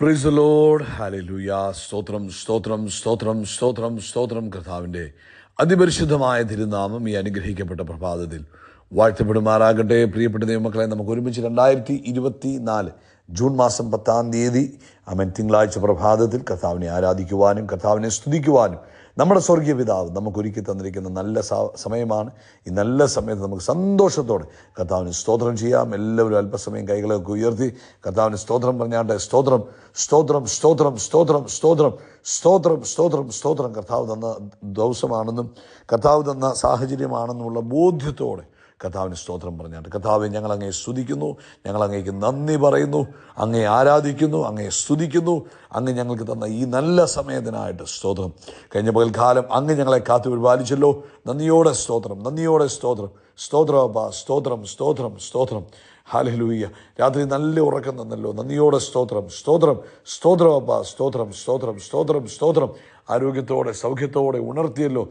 Price load hallelujah സ്തോത്രം സ്തോത്രം സ്തോത്രം സ്തോത്രം സ്തോത്രം. കർത്താവിന്റെ അതിപരിശുദ്ധമായ തിരുനാമം ഈ അനുഗ്രഹിക്കപ്പെട്ട പ്രഭാതത്തിൽ വാഴ്ത്തപ്പെടുമാറാകട്ടെ. പ്രിയപ്പെട്ട ദൈവമക്കളെ നമുക്ക് ഒരുമിച്ച് രണ്ടായിരത്തി ഇരുപത്തി നാല് ജൂൺ മാസം പത്താം തീയതി അമൻ തിങ്കളാഴ്ച പ്രഭാതത്തിൽ കർത്താവിനെ ആരാധിക്കുവാനും കർത്താവിനെ സ്തുതിക്കുവാനും നമ്മുടെ സ്വർഗീയ പിതാവ് നമുക്ക് ഒരുക്കി തന്നിരിക്കുന്ന നല്ല സമയമാണ്. ഈ നല്ല സമയത്ത് നമുക്ക് സന്തോഷത്തോടെ കർത്താവിന് സ്തോത്രം ചെയ്യാം. എല്ലാവരും അല്പസമയം കൈകളൊക്കെ ഉയർത്തി കർത്താവിന് സ്തോത്രം പറഞ്ഞാട്ടെ സ്തോത്രം സ്തോത്രം സ്തോത്രം സ്തോത്രം സ്തോത്രം സ്തോത്രം സ്തോത്രം സ്തോത്രം കർത്താവ് തന്ന ദിവസമാണെന്നും കർത്താവ് തന്ന സാഹചര്യമാണെന്നുമുള്ള ബോധ്യത്തോടെ കർത്താവിന് സ്തോത്രം പറഞ്ഞാണ്ട് കർത്താവെ ഞങ്ങൾ അങ്ങേ സ്തുതിക്കുന്നു. ഞങ്ങൾ അങ്ങേക്ക് നന്ദി പറയുന്നു. അങ്ങേ ആരാധിക്കുന്നു. അങ്ങേ സ്തുതിക്കുന്നു. അങ്ങ് ഞങ്ങൾക്ക് തന്ന ഈ നല്ല സമയത്തിനായിട്ട് സ്തോത്രം. കഴിഞ്ഞ പകൽക്കാലം അങ്ങ് ഞങ്ങളെ കാത്തു പരിപാലിച്ചല്ലോ. നന്ദിയോടെ സ്തോത്രം നന്ദിയോടെ സ്തോത്രം. സ്തോത്രം അപ്പ സ്തോത്രം സ്തോത്രം സ്തോത്രം. ഹാലലൂയ്യ രാത്രി നല്ല ഉറക്കം തന്നല്ലോ. നന്ദിയോടെ സ്തോത്രം സ്തോത്രം. സ്തോത്രം അപ്പ സ്തോത്രം സ്തോത്രം സ്തോത്രം സ്തോത്രം. ആരോഗ്യത്തോടെ സൗഖ്യത്തോടെ ഉണർത്തിയല്ലോ.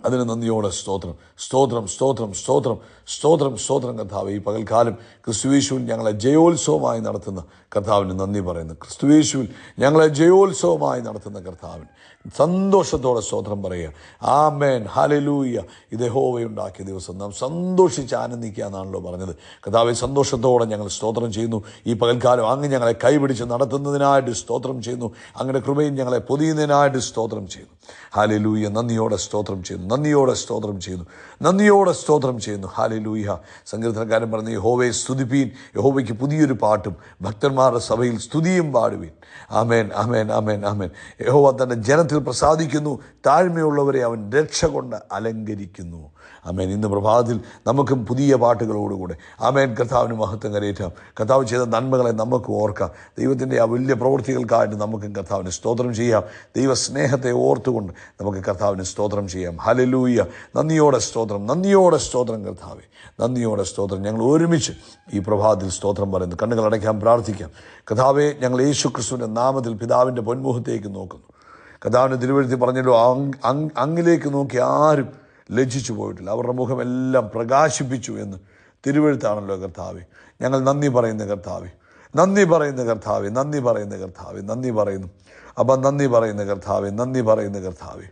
അതിന് നന്ദിയോടെ സ്തോത്രം. സ്തോത്രം സ്തോത്രം സ്തോത്രം സ്തോത്രം സ്തോത്രം കർത്താവ്. ഈ പകൽക്കാലം ക്രിസ്തുവേശുവിൽ ഞങ്ങളെ ജയോത്സവമായി നടത്തുന്ന കർത്താവിന് നന്ദി പറയുന്നു. ക്രിസ്തുവേശുവിൽ ഞങ്ങളെ ജയോത്സവമായി നടത്തുന്ന കർത്താവിന് സന്തോഷത്തോടെ സ്തോത്രം പറയുക. ആ മേൻ ഹാലലൂയ ഇത് ഹോവയുണ്ടാക്കിയ ദിവസം. നാം സന്തോഷിച്ച് ആനന്ദിക്കുക എന്നാണല്ലോ പറഞ്ഞത്. കഥാവി സന്തോഷത്തോടെ ഞങ്ങൾ സ്തോത്രം ചെയ്യുന്നു. ഈ പകൽക്കാലം അങ്ങ് ഞങ്ങളെ കൈപിടിച്ച് നടത്തുന്നതിനായിട്ട് സ്തോത്രം ചെയ്യുന്നു. അങ്ങയുടെ കൃപയും ഞങ്ങളെ പൊതിയുന്നതിനായിട്ട് സ്തോത്രം ചെയ്യുന്നു. ഹാലലൂയ നന്ദിയോടെ സ്തോത്രം ചെയ്യുന്നു. നന്ദിയോടെ സ്തോത്രം ചെയ്യുന്നു. നന്ദിയോടെ സ്തോത്രം ചെയ്യുന്നു. ഹാലലൂയ സങ്കീർത്തനക്കാരൻ പറഞ്ഞ യഹോവയെ സ്തുതിപ്പീൻ. യഹോവയ്ക്ക് പുതിയൊരു പാട്ടും ഭക്തന്മാരുടെ സഭയിൽ സ്തുതിയും പാടുവീൻ. ആമേൻ ആമേൻ ആമേൻ ആമേൻ. യഹോവ തന്റെ ജനത്തിൽ പ്രസാദിക്കുന്നു. താഴ്മയുള്ളവരെ അവൻ രക്ഷ കൊണ്ട് അലങ്കരിക്കുന്നു. ആമേൻ. ഇന്ന് പ്രഭാതത്തിൽ നമുക്കും പുതിയ പാട്ടുകളോടുകൂടെ. ആമേൻ. കർത്താവിന് മഹത്വം കരയേറ്റാം. കർത്താവ് ചെയ്ത നന്മകളെ നമുക്ക് ഓർക്കാം. ദൈവത്തിന്റെ ആ വലിയ പ്രവൃത്തികൾക്കായിട്ട് നമുക്കും കർത്താവിന് സ്തോത്രം ചെയ്യാം. ദൈവസ്നേഹത്തെ ഓർത്തുകൊണ്ട് നമുക്ക് കർത്താവിന് സ്തോത്രം ചെയ്യാം. ഹലലൂയ നന്ദിയോടെ സ്തോത്രം നന്ദിയോടെ സ്തോത്രം കർത്താവെ. നന്ദിയോടെ സ്തോത്രം. ഞങ്ങൾ ഒരുമിച്ച് ഈ പ്രഭാതത്തിൽ സ്തോത്രം പറയുന്നു. കണ്ണുകൾ അടയ്ക്കാൻ പ്രാർത്ഥിക്കാം. കർത്താവെ ഞങ്ങൾ യേശു ക്രിസ്തുവിന്റെ നാമത്തിൽ പിതാവിന്റെ പൊന്മുഖത്തേക്ക് നോക്കുന്നു. കഥാവിന് തിരുവഴുത്തി പറഞ്ഞല്ലോ അങ് അങ്ങിലേക്ക് നോക്കി ആരും ലജ്ജിച്ചു പോയിട്ടില്ല. അവരുടെ മുഖമെല്ലാം പ്രകാശിപ്പിച്ചു എന്ന് തിരുവഴുത്താണല്ലോ കർത്താവ്. ഞങ്ങൾ നന്ദി പറയുന്ന കർത്താവ്. നന്ദി പറയുന്ന കർത്താവ് നന്ദി പറയുന്ന കർത്താവ് നന്ദി പറയുന്നു. അപ്പം നന്ദി പറയുന്ന കർത്താവ് നന്ദി പറയുന്ന കർത്താവ്.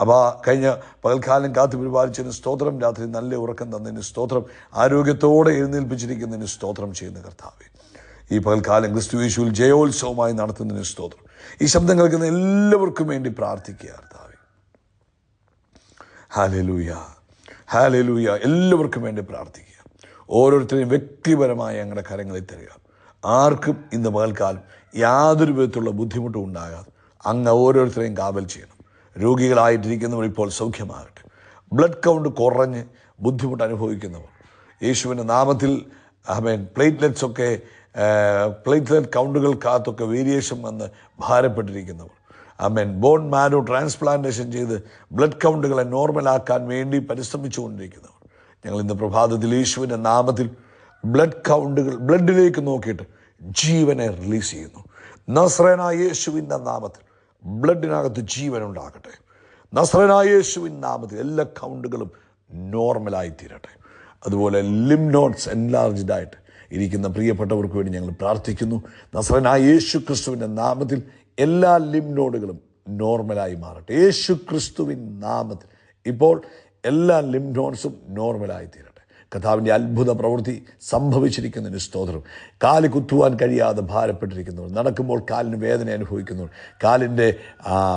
അപ്പോൾ കഴിഞ്ഞ പകൽക്കാലം കാത്തു പരിപാലിച്ചതിന് സ്തോത്രം രാത്രി നല്ല ഉറക്കം തന്നതിന് സ്തോത്രം ആരോഗ്യത്തോടെ എഴുന്നേൽപ്പിച്ചിരിക്കുന്നതിന് സ്തോത്രം ചെയ്യുന്ന കർത്താവ്. ഈ പകൽക്കാലം ക്രിസ്തു യേശുവിൽ ജയോത്സവമായി നടത്തുന്നതിന് സ്തോത്രം. ഈ ശബ്ദം കേൾക്കുന്ന എല്ലാവർക്കും വേണ്ടി പ്രാർത്ഥിക്കുക കർത്താവെ. ഹാലലൂയ ഹാലലൂയ എല്ലാവർക്കും വേണ്ടി പ്രാർത്ഥിക്കുക. ഓരോരുത്തരെയും വ്യക്തിപരമായി ഞങ്ങളുടെ കരങ്ങളിൽ തരിക. ആർക്കും ഇന്ന് പകൽക്കാലം യാതൊരു വിധത്തിലുള്ള ബുദ്ധിമുട്ടും ഉണ്ടാകാതെ അങ്ങ് ഓരോരുത്തരെയും കാവൽ ചെയ്യണം. രോഗികളായിട്ടിരിക്കുന്നവർ ഇപ്പോൾ സൗഖ്യമാകട്ടെ. ബ്ലഡ് കൗണ്ട് കുറഞ്ഞ് ബുദ്ധിമുട്ട് അനുഭവിക്കുന്നവർ. യേശുവിന്റെ നാമത്തിൽ ആമേൻ. പ്ലേറ്റ്ലെറ്റ്സ് ഒക്കെ പ്ലേറ്റ്ലെറ്റ് കൗണ്ടുകൾക്കകത്തൊക്കെ വേരിയേഷൻ വന്ന് ഭാരപ്പെട്ടിരിക്കുന്നവർ ആമേൻ ബോൺ മാരോ ട്രാൻസ്പ്ലാന്റേഷൻ ചെയ്ത് ബ്ലഡ് കൗണ്ടുകളെ നോർമലാക്കാൻ വേണ്ടി പരിശ്രമിച്ചുകൊണ്ടിരിക്കുന്നവർ ഞങ്ങൾ ഇന്ന് പ്രഭാതത്തിൽ യേശുവിന്റെ നാമത്തിൽ ബ്ലഡ് കൗണ്ടുകൾ ബ്ലഡിലേക്ക് നോക്കിയിട്ട് ജീവനെ റിലീസ് ചെയ്യുന്നു. നസ്രനായ യേശുവിന്റെ നാമത്തിൽ ബ്ലഡിനകത്ത് ജീവൻ ഉണ്ടാകട്ടെ. നസ്രനായ യേശുവിൻ നാമത്തിൽ എല്ലാ കൗണ്ടുകളും നോർമലായി തീരട്ടെ അതുപോലെ ലിം നോട്ട്സ് എൻലാർജ്ഡ് ആയിട്ട് ഇരിക്കുന്ന പ്രിയപ്പെട്ടവർക്ക് വേണ്ടി ഞങ്ങൾ പ്രാർത്ഥിക്കുന്നു. നസ്രനായ യേശു ക്രിസ്തുവിന്റെ നാമത്തിൽ എല്ലാ ലിംനോഡുകളും നോർമലായി മാറട്ടെ. യേശു ക്രിസ്തുവിൻ നാമത്തിൽ ഇപ്പോൾ എല്ലാ ലിംനോൺസും നോർമലായി തീരട്ടെ. കഥാവിന്റെ അത്ഭുത പ്രവൃത്തി സംഭവിച്ചിരിക്കുന്നതിന് സ്തോത്രം. കാൽ കുത്തുവാൻ കഴിയാതെ ഭാരപ്പെട്ടിരിക്കുന്നവർ നടക്കുമ്പോൾ കാലിന് വേദന അനുഭവിക്കുന്നവർ കാലിന്റെ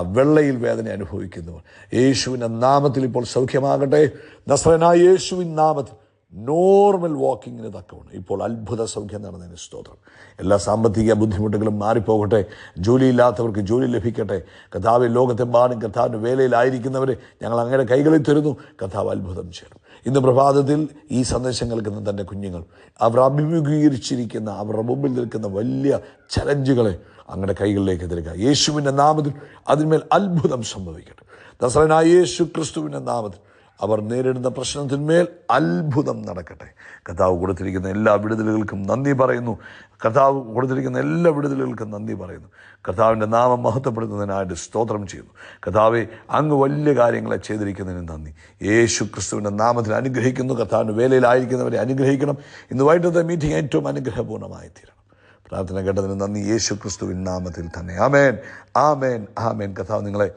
വെള്ളയിൽ വേദന അനുഭവിക്കുന്നവർ. യേശുവിന്റെ നാമത്തിൽ ഇപ്പോൾ സൗഖ്യമാകട്ടെ. നസ്രനായ യേശുവിൻ നാമത്തിൽ നോർമൽ വാക്കിങ്ങിന് തക്കമാണ് ഇപ്പോൾ അത്ഭുത സൗഖ്യം നടന്നതിന് സ്തോത്രം. എല്ലാ സാമ്പത്തിക ബുദ്ധിമുട്ടുകളും മാറിപ്പോകട്ടെ. ജോലിയില്ലാത്തവർക്ക് ജോലി ലഭിക്കട്ടെ. കഥാവ് ലോകത്തെമ്പാടും കഥാവിന്റെ വേലയിലായിരിക്കുന്നവരെ ഞങ്ങൾ അങ്ങനെ കൈകളിൽ തരുന്നു. കഥാവ് അത്ഭുതം ചേരും ഇന്ന് പ്രഭാതത്തിൽ ഈ സന്ദേശം കേൾക്കുന്ന തന്റെ കുഞ്ഞുങ്ങൾ അവർ അഭിമുഖീകരിച്ചിരിക്കുന്ന അവരുടെ മുമ്പിൽ നിൽക്കുന്ന വലിയ ചലഞ്ചുകളെ അങ്ങയുടെ കൈകളിലേക്ക് തരിക യേശുവിന്റെ നാമത്തിൽ അതിന്മേൽ അത്ഭുതം സംഭവിക്കട്ടെ. ദസറനായ യേശു ക്രിസ്തുവിന്റെ നാമത്തിൽ അവർ നേരിടുന്ന പ്രശ്നത്തിന്മേൽ അത്ഭുതം നടക്കട്ടെ. കഥാവ് കൊടുത്തിരിക്കുന്ന എല്ലാ വിടുതലുകൾക്കും നന്ദി പറയുന്നു. കഥാവ് കൊടുത്തിരിക്കുന്ന എല്ലാ വിടുതലുകൾക്കും നന്ദി പറയുന്നു. കഥാവിന്റെ നാമം മഹത്വപ്പെടുത്തുന്നതിനായിട്ട് സ്തോത്രം ചെയ്യുന്നു. കഥാവെ അങ്ങ് വലിയ കാര്യങ്ങളെ ചെയ്തിരിക്കുന്നതിന് നന്ദി. യേശു ക്രിസ്തുവിന്റെ നാമത്തിൽ അനുഗ്രഹിക്കുന്നു. കഥാവിന്റെ വേലയിലായിരിക്കുന്നവരെ അനുഗ്രഹിക്കണം. ഇന്ന് വൈകിട്ടത്തെ മീറ്റിംഗ് ഏറ്റവും അനുഗ്രഹപൂർണമായി തീരണം പ്രാർത്ഥന കേട്ടതിന് നന്ദി. യേശു ക്രിസ്തുവിൻ നാമത്തിൽ തന്നെ. ആമേൻ. ആമേൻ. ആമേൻ. കഥാവ് നിങ്ങളെ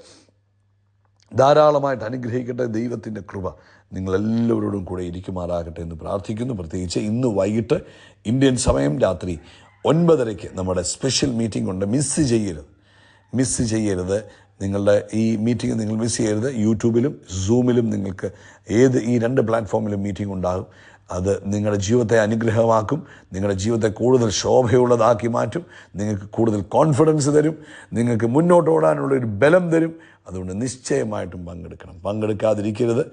ധാരാളമായിട്ട് അനുഗ്രഹിക്കട്ടെ ദൈവത്തിന്റെ കൃപ നിങ്ങളെല്ലാവരോടും കൂടെ ഇരിക്കുമാറാകട്ടെ എന്ന് പ്രാർത്ഥിക്കുന്നു. പ്രത്യേകിച്ച് ഇന്ന് വൈകിട്ട് ഇന്ത്യൻ സമയം രാത്രി ഒൻപതരയ്ക്ക് നമ്മുടെ സ്പെഷ്യൽ മീറ്റിംഗ് ഉണ്ട്. മിസ്സ് ചെയ്യരുത്. മിസ്സ് ചെയ്യരുത്. നിങ്ങളുടെ ഈ മീറ്റിംഗ് നിങ്ങൾ മിസ് ചെയ്യരുത്. യൂട്യൂബിലും സൂമിലും നിങ്ങൾക്ക് ഏത് ഈ രണ്ട് പ്ലാറ്റ്ഫോമിലും മീറ്റിംഗ് ഉണ്ടാകും. അത് നിങ്ങളുടെ ജീവിതത്തെ അനുഗ്രഹമാക്കും നിങ്ങളുടെ ജീവിതത്തെ കൂടുതൽ ശോഭയുള്ളതാക്കി മാറ്റും നിങ്ങൾക്ക് കൂടുതൽ കോൺഫിഡൻസ് തരും നിങ്ങൾക്ക് മുന്നോട്ട് ഓടാനുള്ള ഒരു ബലം തരും. അതുകൊണ്ട് നിശ്ചയമായിട്ടും പങ്കെടുക്കണം. പങ്കെടുക്കാതിരിക്കരുത്.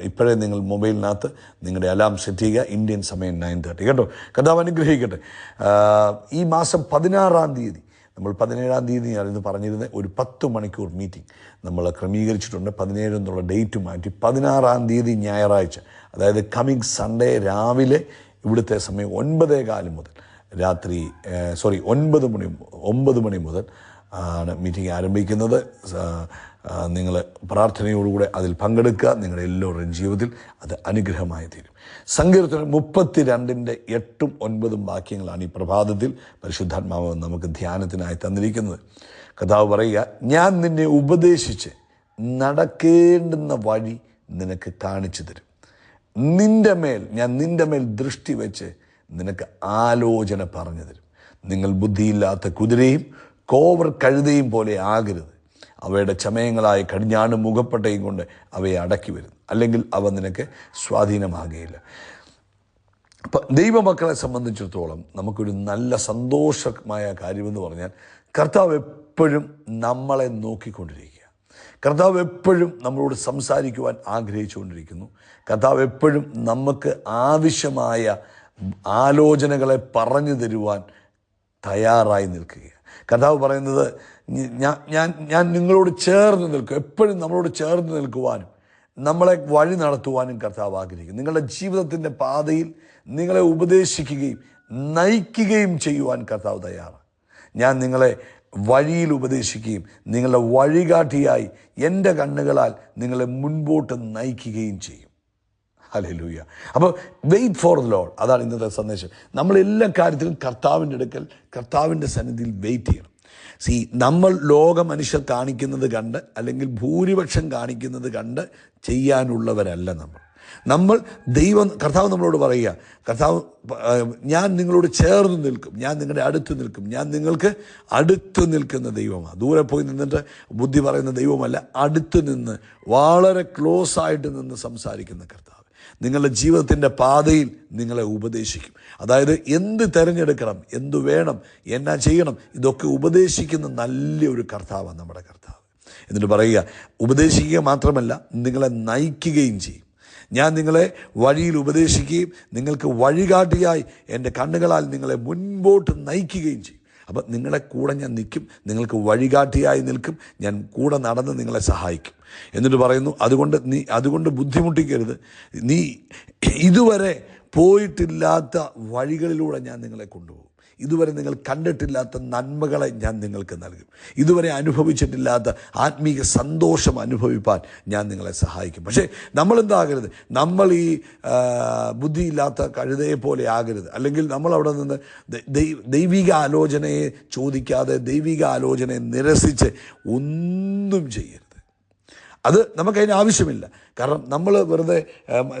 ഇപ്പോഴേ നിങ്ങൾ മൊബൈലിനകത്ത് നിങ്ങളുടെ അലാം സെറ്റ് ചെയ്യുക. ഇന്ത്യൻ സമയം നയൻ തേർട്ടി. കേട്ടോ? കഥാവ് അനുഗ്രഹിക്കട്ടെ. ഈ മാസം പതിനാറാം തീയതി നമ്മൾ പതിനേഴാം തീയതി ഞാനിന്ന് പറഞ്ഞിരുന്നത് ഒരു പത്ത് മണിക്കൂർ മീറ്റിംഗ് നമ്മൾ ക്രമീകരിച്ചിട്ടുണ്ട്. പതിനേഴ് എന്നുള്ള ഡേറ്റ് മാറ്റി പതിനാറാം തീയതി ഞായറാഴ്ച അതായത് കമ്മിങ് സൺഡേ രാവിലെ ഇവിടുത്തെ സമയം ഒൻപതേ കാലം മുതൽ രാത്രി സോറി ഒൻപത് മണി ഒമ്പത് മണി മുതൽ ആണ് മീറ്റിംഗ് ആരംഭിക്കുന്നത്. നിങ്ങൾ പ്രാർത്ഥനയോടുകൂടെ അതിൽ പങ്കെടുക്കുക. നിങ്ങളുടെ എല്ലാവരുടെയും ജീവിതത്തിൽ അത് അനുഗ്രഹമായി തീരും. സങ്കീർത്തനം മുപ്പത്തി രണ്ടിന്റെ എട്ടും ഒൻപതും വാക്യങ്ങളാണ് ഈ പ്രഭാതത്തിൽ പരിശുദ്ധാത്മാവ് നമുക്ക് ധ്യാനത്തിനായി തന്നിരിക്കുന്നത്. കഥാവ് പറയുക ഞാൻ നിന്നെ ഉപദേശിച്ച് നടക്കേണ്ടുന്ന വഴി നിനക്ക് കാണിച്ചു തരും. നിന്റെ മേൽ ഞാൻ നിന്റെ മേൽ ദൃഷ്ടി വെച്ച് നിനക്ക് ആലോചന പറഞ്ഞു തരും. നിങ്ങൾ ബുദ്ധിയില്ലാത്ത കുതിരയും കോവർ കഴുതയും പോലെ ആകരുത്. അവയുടെ ചമയങ്ങളായ കടിഞ്ഞാണ് മുഖപ്പട്ടയും കൊണ്ട് അവയെ അടക്കി വരും അല്ലെങ്കിൽ അവ നിനക്ക് സ്വാധീനമാകുകയില്ല. ദൈവമക്കളെ സംബന്ധിച്ചിടത്തോളം നമുക്കൊരു നല്ല സന്തോഷമായ കാര്യമെന്ന് പറഞ്ഞാൽ കർത്താവ് എപ്പോഴും നമ്മളെ നോക്കിക്കൊണ്ടിരിക്കുക. കർത്താവ് എപ്പോഴും നമ്മളോട് സംസാരിക്കുവാൻ ആഗ്രഹിച്ചുകൊണ്ടിരിക്കുന്നു. കർത്താവ് എപ്പോഴും നമുക്ക് ആവശ്യമായ ആലോചനകളെ പറഞ്ഞു തരുവാൻ തയ്യാറായി നിൽക്കുക കർത്താവ് പറയുന്നത് ഞാൻ ഞാൻ ഞാൻ നിങ്ങളോട് ചേർന്ന് നിൽക്കും. എപ്പോഴും നമ്മളോട് ചേർന്ന് നിൽക്കുവാനും നമ്മളെ വഴി നടത്തുവാനും കർത്താവ് ആഗ്രഹിക്കും നിങ്ങളുടെ ജീവിതത്തിന്റെ പാതയിൽ നിങ്ങളെ ഉപദേശിക്കുകയും നയിക്കുകയും ചെയ്യുവാൻ കർത്താവ് തയ്യാറാണ്. ഞാൻ നിങ്ങളെ വഴിയിൽ ഉപദേശിക്കുകയും നിങ്ങളുടെ വഴികാട്ടിയായി എന്റെ കണ്ണുകളാൽ നിങ്ങളെ മുൻപോട്ട് നയിക്കുകയും ചെയ്യും. ഹല്ലേലൂയ. അപ്പോൾ വെയിറ്റ് ഫോർ ദ ലോഡ് അതാണ് ഇന്നത്തെ സന്ദേശം. നമ്മൾ എല്ലാ കാര്യത്തിലും കർത്താവിന്റെ അടുക്കൽ കർത്താവിന്റെ സന്നിധിയിൽ വെയിറ്റ് ചെയ്യണം. സി നമ്മൾ ലോക മനുഷ്യർ കാണിക്കുന്നത് കണ്ട് അല്ലെങ്കിൽ ഭൂരിപക്ഷം കാണിക്കുന്നത് കണ്ട് ചെയ്യാനുള്ളവരല്ല നമ്മൾ. നമ്മൾ ദൈവം കർത്താവ് നമ്മളോട് പറയുക കർത്താവ് ഞാൻ നിങ്ങളോട് ചേർന്ന് നിൽക്കും. ഞാൻ നിങ്ങളുടെ അടുത്ത് നിൽക്കും. ഞാൻ നിങ്ങൾക്ക് അടുത്ത് നിൽക്കുന്ന ദൈവമാണ്. ദൂരെ പോയി നിന്നിട്ട് ബുദ്ധി പറയുന്ന ദൈവമല്ല അടുത്ത് നിന്ന് വളരെ ക്ലോസ് ആയിട്ട് നിന്ന് സംസാരിക്കുന്ന കർത്താവ്. നിങ്ങളുടെ ജീവിതത്തിന്റെ പാതയിൽ നിങ്ങളെ ഉപദേശിക്കും. അതായത് എന്ത് തിരഞ്ഞെടുക്കണം എന്ത് വേണം എന്നാ ചെയ്യണം ഇതൊക്കെ ഉപദേശിക്കുന്ന നല്ലൊരു കർത്താവാണ് നമ്മുടെ കർത്താവ്. എന്നിട്ട് പറയുക ഉപദേശിക്കുക മാത്രമല്ല നിങ്ങളെ നയിക്കുകയും ചെയ്യും. ഞാൻ നിങ്ങളെ വഴിയിൽ ഉപദേശിക്കുകയും നിങ്ങൾക്ക് വഴികാട്ടിയായി എന്റെ കണ്ണുകളാൽ നിങ്ങളെ മുൻപോട്ട് നയിക്കുകയും ചെയ്യും. അപ്പം നിങ്ങളെ കൂടെ ഞാൻ നിൽക്കും നിങ്ങൾക്ക് വഴികാട്ടിയായി നിൽക്കും ഞാൻ കൂടെ നടന്ന് നിങ്ങളെ സഹായിക്കും. എന്നിട്ട് പറയുന്നു അതുകൊണ്ട് നീ അതുകൊണ്ട് ബുദ്ധിമുട്ടിക്കരുത്. നീ ഇതുവരെ പോയിട്ടില്ലാത്ത വഴികളിലൂടെ ഞാൻ നിങ്ങളെ കൊണ്ടുപോകും. ഇതുവരെ നിങ്ങൾ കണ്ടിട്ടില്ലാത്ത നന്മകളെ ഞാൻ നിങ്ങൾക്ക് നൽകും. ഇതുവരെ അനുഭവിച്ചിട്ടില്ലാത്ത ആത്മീയ സന്തോഷം അനുഭവിപ്പാൻ ഞാൻ നിങ്ങളെ സഹായിക്കും. പക്ഷേ നമ്മൾ എന്താകരുത് നമ്മൾ ഈ ബുദ്ധിയില്ലാത്ത കഴുതയെ പോലെ ആകരുത്. അല്ലെങ്കിൽ നമ്മൾ അവിടെ നിന്ന് ദൈവിക ആലോചനയെ ചോദിക്കാതെ ദൈവിക ആലോചനയെ നിരസിച്ച് ഒന്നും ചെയ്യരുത്. അത് നമുക്കതിന് ആവശ്യമില്ല. കാരണം നമ്മൾ വെറുതെ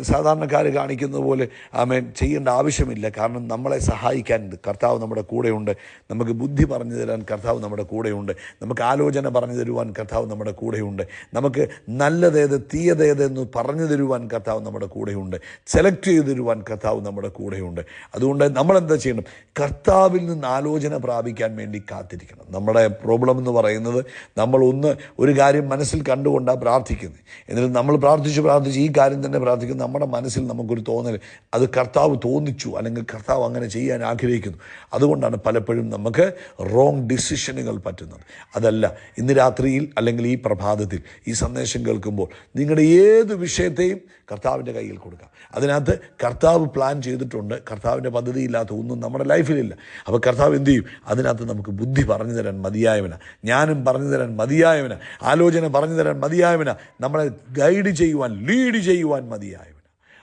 സാധാരണക്കാർ കാണിക്കുന്ന പോലെ ആമേൻ ചെയ്യേണ്ട ആവശ്യമില്ല. കാരണം നമ്മളെ സഹായിക്കാനുണ്ട് കർത്താവ് നമ്മുടെ കൂടെയുണ്ട്. നമുക്ക് ബുദ്ധി പറഞ്ഞു തരാൻ കർത്താവ് നമ്മുടെ കൂടെയുണ്ട്. നമുക്ക് ആലോചന പറഞ്ഞു തരുവാൻ കർത്താവ് നമ്മുടെ കൂടെയുണ്ട്. നമുക്ക് നല്ലതേത് തീയതേതെന്ന് പറഞ്ഞു തരുവാൻ കർത്താവ് നമ്മുടെ കൂടെയുണ്ട്. സെലക്ട് ചെയ്തു തരുവാൻ കർത്താവ് നമ്മുടെ കൂടെയുണ്ട്. അതുകൊണ്ട് നമ്മളെന്താ ചെയ്യണം? കർത്താവിൽ നിന്ന് ആലോചന പ്രാപിക്കാൻ വേണ്ടി കാത്തിരിക്കണം. നമ്മുടെ പ്രോബ്ലം എന്ന് പറയുന്നത് നമ്മൾ ഒന്ന് ഒരു കാര്യം മനസ്സിൽ കണ്ടുകൊണ്ടാണ് പ്രാർത്ഥിക്കുന്നത് എന്നിട്ട് നമ്മൾ പ്രാർത്ഥിച്ച് പ്രാർത്ഥിച്ച് ഈ കാര്യം തന്നെ പ്രാർത്ഥിക്കുന്നു. നമ്മുടെ മനസ്സിൽ നമുക്കൊരു തോന്നൽ. അത് കർത്താവ് തോന്നിച്ചു അല്ലെങ്കിൽ കർത്താവ് അങ്ങനെ ചെയ്യാൻ ആഗ്രഹിക്കുന്നു. അതുകൊണ്ടാണ് പലപ്പോഴും നമുക്ക് റോങ് ഡിസിഷനുകൾ പറ്റുന്നത്. അതല്ല ഇന്ന് രാത്രിയിൽ അല്ലെങ്കിൽ ഈ പ്രഭാതത്തിൽ ഈ സന്ദേശം കേൾക്കുമ്പോൾ നിങ്ങളുടെ ഏത് വിഷയത്തെയും കർത്താവിന്റെ കയ്യിൽ കൊടുക്കാം. അതിനകത്ത് കർത്താവ് പ്ലാൻ ചെയ്തിട്ടുണ്ട്. കർത്താവിന്റെ പദ്ധതി ഇല്ലാത്ത ഒന്നും നമ്മുടെ ലൈഫിലില്ല. അപ്പോൾ കർത്താവ് എന്ത് ചെയ്യും? അതിനകത്ത് നമുക്ക് ബുദ്ധി പറഞ്ഞു തരാൻ മതിയായവന. ഞാനും പറഞ്ഞു തരാൻ മതിയായവന. ആലോചന പറഞ്ഞു തരാൻ മതിയായവന. നമ്മളെ ഗൈഡ് ചെയ്യുവാൻ ലീഡ് ചെയ്യുവാൻ മതിയായവൻ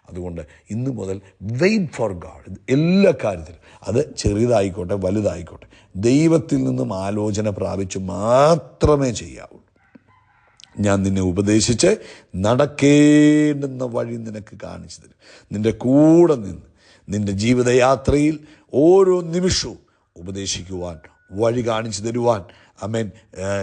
അതുകൊണ്ട് ഇന്ന് മുതൽ വെയിറ്റ് ഫോർ ഗാഡ് എല്ലാ കാര്യത്തിലും. അത് ചെറിയതായിക്കോട്ടെ വലുതായിക്കോട്ടെ. ദൈവത്തിൽ നിന്നും ആലോചന പ്രാപിച്ച് മാത്രമേ ചെയ്യാവൂ. ഞാൻ നിന്നെ ഉപദേശിച്ച് നടക്കേണ്ടുന്ന വഴി നിനക്ക് കാണിച്ചു തരും. നിന്റെ കൂടെ നിന്ന് നിന്റെ ജീവിതയാത്രയിൽ ഓരോ നിമിഷവും ഉപദേശിക്കുവാൻ വഴി കാണിച്ചു തരുവാൻ അമേൻ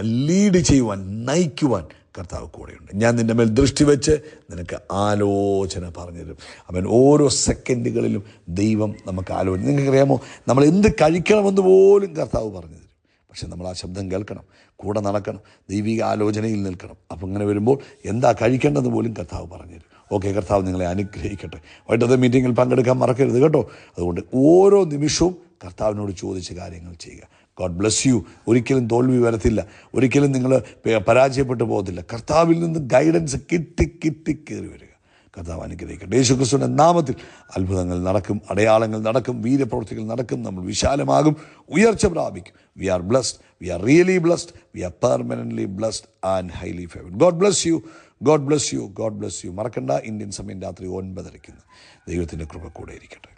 ലീഡ് ചെയ്യുവാൻ നയിക്കുവാൻ കർത്താവ് കൂടെയുണ്ട്. ഞാൻ നിന്റെ മേൽ ദൃഷ്ടി വെച്ച് നിനക്ക് ആലോചന പറഞ്ഞുതരും. അവൻ ഓരോ സെക്കൻഡുകളിലും ദൈവം നമുക്ക് ആലോചന നിങ്ങൾക്കറിയാമോ? നമ്മൾ എന്ത് കഴിക്കണമെന്ന് പോലും കർത്താവ് പറഞ്ഞു തരും പക്ഷെ നമ്മൾ ആ ശബ്ദം കേൾക്കണം. കൂടെ നടക്കണം. ദൈവിക ആലോചനയിൽ നിൽക്കണം. അപ്പം അങ്ങനെ വരുമ്പോൾ എന്താ കഴിക്കേണ്ടതെന്ന് പോലും കർത്താവ് പറഞ്ഞു തരും ഓക്കെ കർത്താവ് നിങ്ങളെ അനുഗ്രഹിക്കട്ടെ. വൈകിട്ടത്തെ മീറ്റിങ്ങിൽ പങ്കെടുക്കാൻ മറക്കരുത് കേട്ടോ. അതുകൊണ്ട് ഓരോ നിമിഷവും കർത്താവിനോട് ചോദിച്ച് കാര്യങ്ങൾ ചെയ്യുക. ഗോഡ് ബ്ലസ് യു ഒരിക്കലും തോൽവി വരത്തില്ല. ഒരിക്കലും നിങ്ങൾ പരാജയപ്പെട്ടു പോകത്തില്ല. കർത്താവിൽ നിന്ന് ഗൈഡൻസ് കിട്ടി കിട്ടി കയറി വരിക. കർത്താവ് അനുഗ്രഹിക്കട്ടെ. യേശുക്രിസ്തുവിന്റെ നാമത്തിൽ അത്ഭുതങ്ങൾ നടക്കും അടയാളങ്ങൾ നടക്കും വീരപ്രവൃത്തികൾ നടക്കും നമ്മൾ വിശാലമാകും ഉയർച്ച പ്രാപിക്കും. We are blessed we are really blessed we are permanently blessed and highly favoured God bless you God bless you God bless you മറക്കണ്ട. ഇന്ത്യൻ സമയം രാത്രി ഒൻപതരയ്ക്കുന്നു ദൈവത്തിന്റെ കൃപ കൂടെ ഇരിക്കട്ടെ.